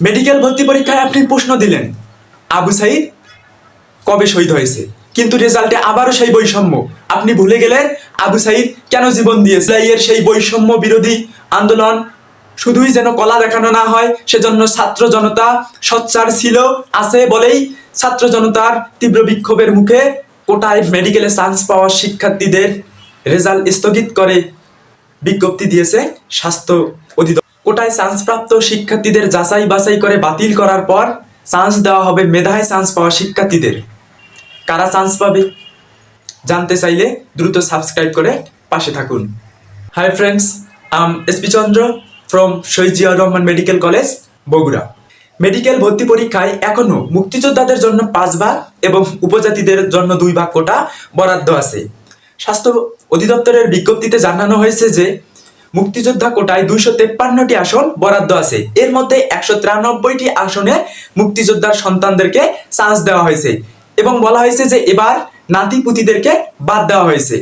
Medical ভর্তি পরীক্ষায় আপনি প্রশ্ন দিলেন। আবু সাইদ, কবে শহীদ হয়েছে? কিন্তু রেজাল্টে আবারও সেই বৈষম্য। আপনি ভুলে গেলেন আবু সাইদ কেন জীবন দিয়েছে? এর সেই বৈষম্য বিরোধী আন্দোলন শুধুই যেন কলা দেখানো না হয়, সেজন্য ছাত্র জনতা সচ্চার ছিল, আছে বলেই ছাত্র জনতার তীব্র বিক্ষোভের মুখে কোটায় মেডিকেলে চান্স পাওয়া শিক্ষার্থীদের রেজাল্ট স্থগিত করে বিজ্ঞপ্তি দিয়েছে স্বাস্থ্য কোটায় চান্স প্রাপ্ত শিক্ষার্থীদের যাচাই বাছাই করে বাতিল করার পর চান্স দেওয়া হবে মেধায় চান্স পাওয়া শিক্ষার্থীদের। কারা চান্স পাবে? জানতে চাইলে দ্রুত সাবস্ক্রাইব করে পাশে থাকুন। Hi friends I'm S P Chandra from Shahid Rahman medical college Bogura. Medical ভর্তি পরীক্ষায় এখনও মুক্তিযোদ্ধাদের জন্য পাঁচ ভাগ এবং উপজাতিদের জন্য দুই ভাগ কোটা বরাদ্দ আছে। স্বাস্থ্য অধিদপ্তরের বিজ্ঞপ্তিতে জানানো হয়েছে যে মুক্তিযোদ্ধা কোটায় দুইশো তেপ্পান্নটি আসন বরাদ্দ আছে। এর মধ্যে একশো তিরানব্বইটি আসনে মুক্তিযোদ্ধার সন্তানদেরকে চান্স দেওয়া হয়েছে এবং বলা হয়েছে যে এবার নাতি নাতিপুতিদেরকে বাদ দেওয়া হয়েছে।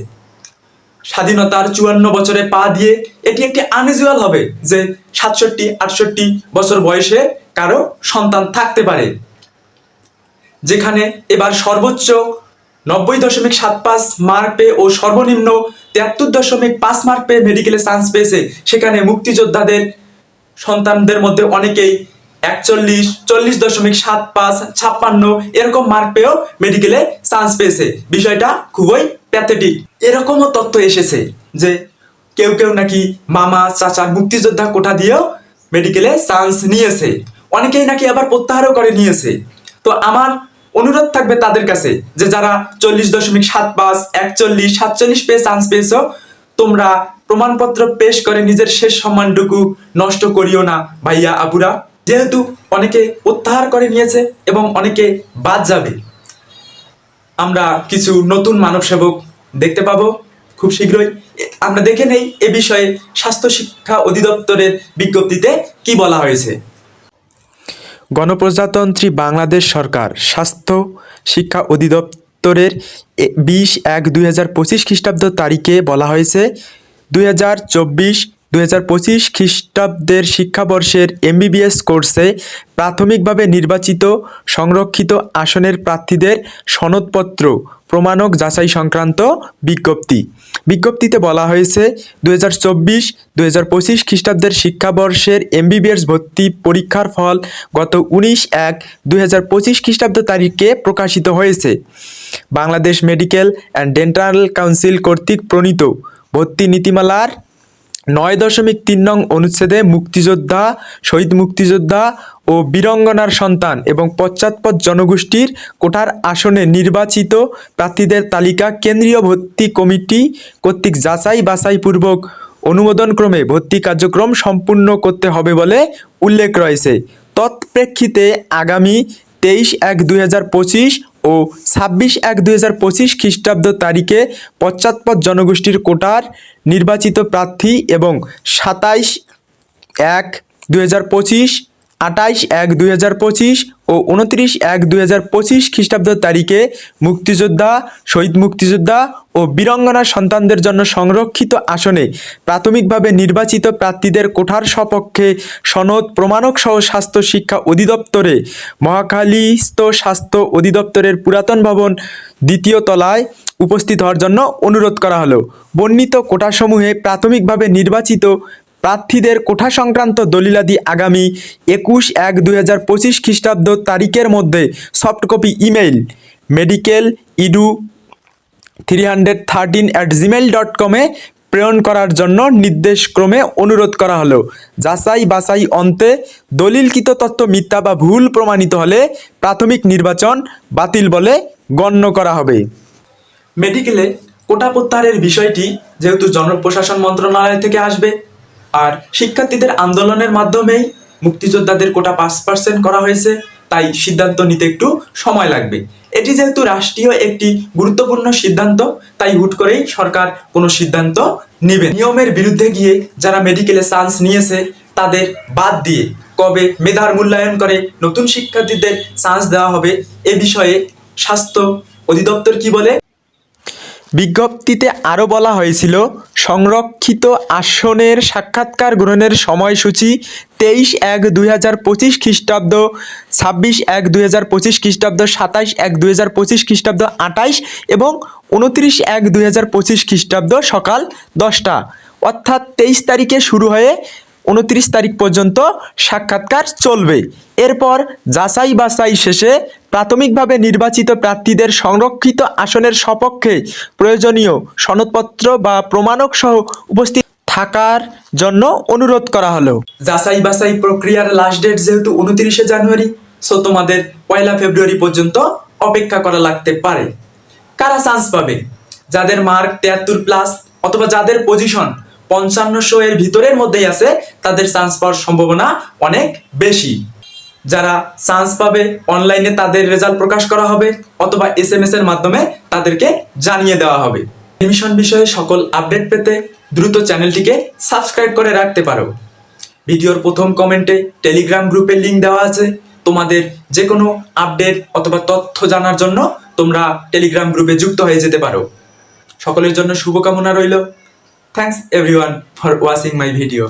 স্বাধীনতার চুয়ান্ন বছরে পা দিয়ে এটি একটি আনইউজুয়াল হবে যে সাতষট্টি, আটষট্টি বছর বয়সে কারও সন্তান থাকতে পারে। যেখানে এবার সর্বোচ্চ নব্বই দশমিক সাত পাঁচ মার্ক পেয়ে ও সর্বনিম্ন তিয়াত্তর দশমিক পাঁচ মার্ক পেয়ে মেডিকেলে চান্স পেয়েছে। সেখানে মুক্তিযোদ্ধাদের সন্তানদের মধ্যে অনেকেই একচল্লিশ, চল্লিশ দশমিক সাত পাঁচ, ছাপ্পান্ন এরকম মার্ক পেয়েও মেডিকেলে চান্স পেয়েছে। বিষয়টা খুবই প্যাথেটিক এরকমও তথ্য এসেছে যে কেউ কেউ নাকি মামা, চাচা মুক্তিযোদ্ধা কোটা দিয়েও মেডিকেলে চান্স নিয়েছে। অনেকেই নাকি আবার প্রত্যাহারও করে নিয়েছে। তো আমার অনুরোধ থাকবে তাদের কাছে যে যারা চল্লিশ দশমিক সাত পাঁচ, একচল্লিশ, সাতচল্লিশ পেয়ে চান্স পেয়েছ, তোমরা প্রমাণপত্র পেশ করে নিজের শেষ সম্মানটুকু নষ্ট করিও না ভাইয়া আপুরা। যেহেতু অনেকে প্রত্যাহার করে নিয়েছে এবং অনেকে বাদ যাবে। আমরা কিছু নতুন মানব সেবক দেখতে পাবো খুব শীঘ্রই। আমরা দেখে নেই এ বিষয়ে স্বাস্থ্য শিক্ষা অধিদপ্তরের বিজ্ঞপ্তিতে কি বলা হয়েছে। গণপ্রজাতন্ত্রী বাংলাদেশ সরকার স্বাস্থ্য শিক্ষা অধিদপ্তরের বিশ এক দুই হাজার পঁচিশ খ্রিস্টাব্দ তারিখে বলা হয়েছে, দুই হাজার চব্বিশ দুই হাজার পঁচিশ খ্রিস্টাব্দের শিক্ষাবর্ষের এমবিবিএস কোর্সে প্রাথমিকভাবে নির্বাচিত সংরক্ষিত আসনের প্রার্থীদের সনদপত্র, প্রমাণক যাচাই সংক্রান্ত বিজ্ঞপ্তি। বিজ্ঞপ্তিতে বলা হয়েছে দু হাজার চব্বিশ দু হাজার পঁচিশ খ্রিস্টাব্দের শিক্ষাবর্ষের এমবিবিএস ভর্তি পরীক্ষার ফল গত উনিশ এক দুই হাজার পঁচিশ খ্রিস্টাব্দ তারিখে প্রকাশিত হয়েছে। Bangladesh medical and dental council কর্তৃক প্রণীত ভর্তি নীতিমালার নয় দশমিক তিন নং অনুচ্ছেদে মুক্তিযোদ্ধা, শহীদ মুক্তিযোদ্ধা ও বীরঙ্গনার সন্তান এবং পশ্চাৎপদ জনগোষ্ঠীর কোটার আসনে নির্বাচিত প্রার্থীদের তালিকা কেন্দ্রীয় ভর্তি কমিটি কর্তৃক যাচাই বাছাইপূর্বক অনুমোদনক্রমে ভর্তি কার্যক্রম সম্পূর্ণ করতে হবে বলে উল্লেখ রয়েছে। তৎপ্রেক্ষিতে আগামী তেইশ এক দুই হাজার পঁচিশ ও ছাব্বিশ এক দুই হাজার পঁচিশ খ্রিস্টাব্দ তারিখে পশ্চাৎপদ জনগোষ্ঠীর কোটার নির্বাচিত প্রার্থী এবং সাতাইশ এক দুই হাজার পঁচিশ আটাইশ এক দুই হাজার পঁচিশ ও উনত্রিশ এক দুই হাজার পঁচিশ খ্রিস্টাব্দ তারিখে মুক্তিযোদ্ধা, শহীদ মুক্তিযোদ্ধা ও বীরঙ্গনা সন্তানদের জন্য সংরক্ষিত আসনে প্রাথমিকভাবে নির্বাচিত প্রার্থীদের কোঠার সপক্ষে সনদ প্রমাণক সহ স্বাস্থ্য শিক্ষা অধিদপ্তরে মহাখালীস্থ স্বাস্থ্য অধিদপ্তরের পুরাতন ভবন দ্বিতীয় তলায় উপস্থিত হওয়ার জন্য অনুরোধ করা হলো। বর্ণিত কোটাসমূহে প্রাথমিকভাবে নির্বাচিত প্রার্থীদের কোঠা সংক্রান্ত দলিলাদি আগামী একুশ এক দুই হাজার পঁচিশ খ্রিস্টাব্দ তারিখের মধ্যে soft copy email medical edu three hundred thirteen at Gmail dot কমে প্রেরণ করার জন্য নির্দেশক্রমে অনুরোধ করা হলো। যাচাই বাছাই অন্তে দলিলকৃত তথ্য মিথ্যা বা ভুল প্রমাণিত হলে প্রাথমিক নির্বাচন বাতিল বলে গণ্য করা হবে। মেডিকেলে কোটা প্রত্যাহারের বিষয়টি যেহেতু জনপ্রশাসন মন্ত্রণালয় থেকে আসবে আর শিক্ষার্থীদের আন্দোলনের মাধ্যমেই মুক্তিযোদ্ধাদের কোটা পাঁচ পার্সেন্ট করা হয়েছে, তাই সিদ্ধান্ত নিতে একটু সময় লাগবে। এটি যেহেতু রাষ্ট্রীয় একটি গুরুত্বপূর্ণ সিদ্ধান্ত, তাই হুট করেই সরকার কোনো সিদ্ধান্ত নেবে নিয়মের বিরুদ্ধে গিয়ে যারা মেডিকেলে চান্স নিয়েছে, তাদের বাদ দিয়ে কবে মেধার মূল্যায়ন করে নতুন শিক্ষার্থীদের চান্স দেওয়া হবে, এ বিষয়ে স্বাস্থ্য অধিদপ্তর কি বলে? বিজ্ঞপ্তিতে আরও বলা হয়েছিল সংরক্ষিত আসনের সাক্ষাৎকার গ্রহণের সময়সূচি তেইশ এক দুই হাজার পঁচিশ খ্রিস্টাব্দ, ছাব্বিশ এক দুই হাজার পঁচিশ খ্রিস্টাব্দ, সাতাইশ এক দুই হাজার পঁচিশ খ্রিস্টাব্দ, আটাইশ এবং উনত্রিশ এক দুই হাজার পঁচিশ খ্রিস্টাব্দ সকাল দশটা। অর্থাৎ তেইশ তারিখে শুরু হয়ে উনত্রিশ তারিখ পর্যন্ত সাক্ষাৎকার চলবে। এরপর যাচাই বাছাই শেষে প্রাথমিকভাবে নির্বাচিত প্রার্থীদের সংরক্ষিত আসনের সপক্ষে প্রয়োজনীয় সনদপত্র বা প্রমাণক সহ উপস্থিত থাকার জন্য অনুরোধ করা হলো। যাচাই বাছাই প্রক্রিয়ার লাস্ট ডেট যেহেতু উনত্রিশে জানুয়ারি সো তোমাদের পয়লা ফেব্রুয়ারি পর্যন্ত অপেক্ষা করা লাগতে পারে। কারা চান্স পাবে? যাদের মার্ক তিয়াত্তর প্লাস অথবা যাদের পজিশন পঞ্চান্নশো এর ভিতরের মধ্যেই আছে, তাদের চান্স পাওয়ার সম্ভাবনা অনেক বেশি। যারা চান্স পাবে অনলাইনে তাদের রেজাল্ট প্রকাশ করা হবে অথবা এস এম এস এর মাধ্যমে তাদেরকে জানিয়ে দেওয়া হবে। এডমিশন বিষয়ে সকল আপডেট পেতে দ্রুত চ্যানেলটিকে সাবস্ক্রাইব করে রাখতে পারো। ভিডিওর প্রথম কমেন্টে টেলিগ্রাম গ্রুপের লিঙ্ক দেওয়া আছে। তোমাদের যে কোনো আপডেট অথবা তথ্য জানার জন্য তোমরা টেলিগ্রাম গ্রুপে যুক্ত হয়ে যেতে পারো। সকলের জন্য শুভকামনা রইল। Thanks everyone for watching my video